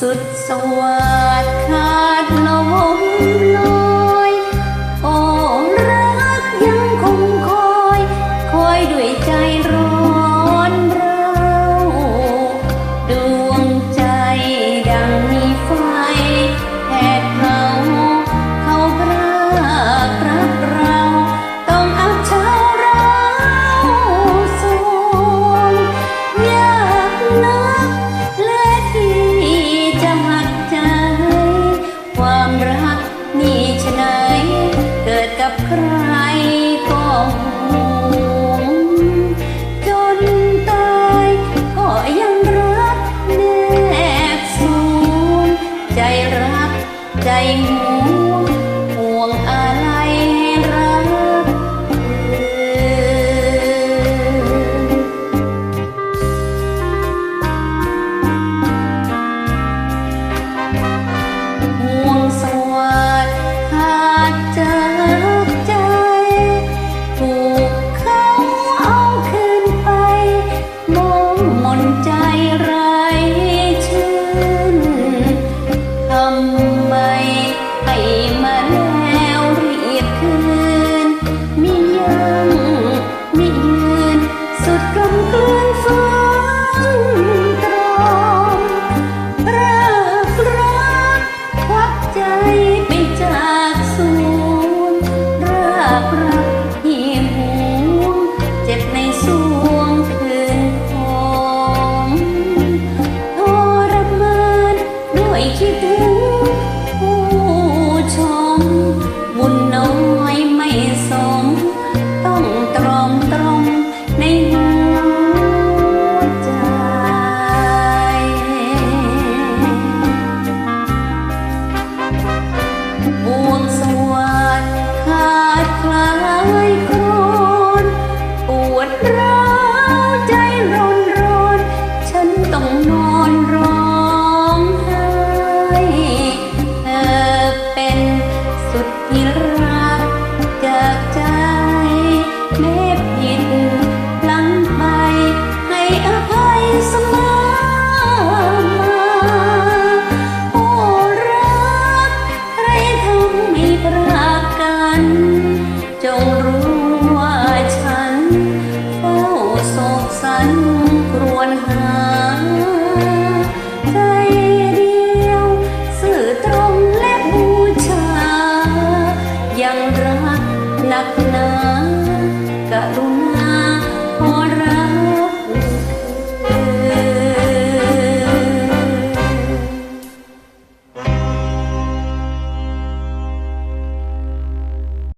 สุดสวัสดิ์ขาดลม ด้วยคิดถึงผู้ชม บุญน้อยไม่สม ต้องตรอมตรมในหัวใจ บวงสวรรค์ขาดคลายคร เธอเป็นสุดที่รักจากใจแม้ผิดพลั้งไปให้อภัยเสมอมาโอ้รักใครทำไม่ปรากัน จงรู้ว่าฉันเฝ้าโศกสันครวญหา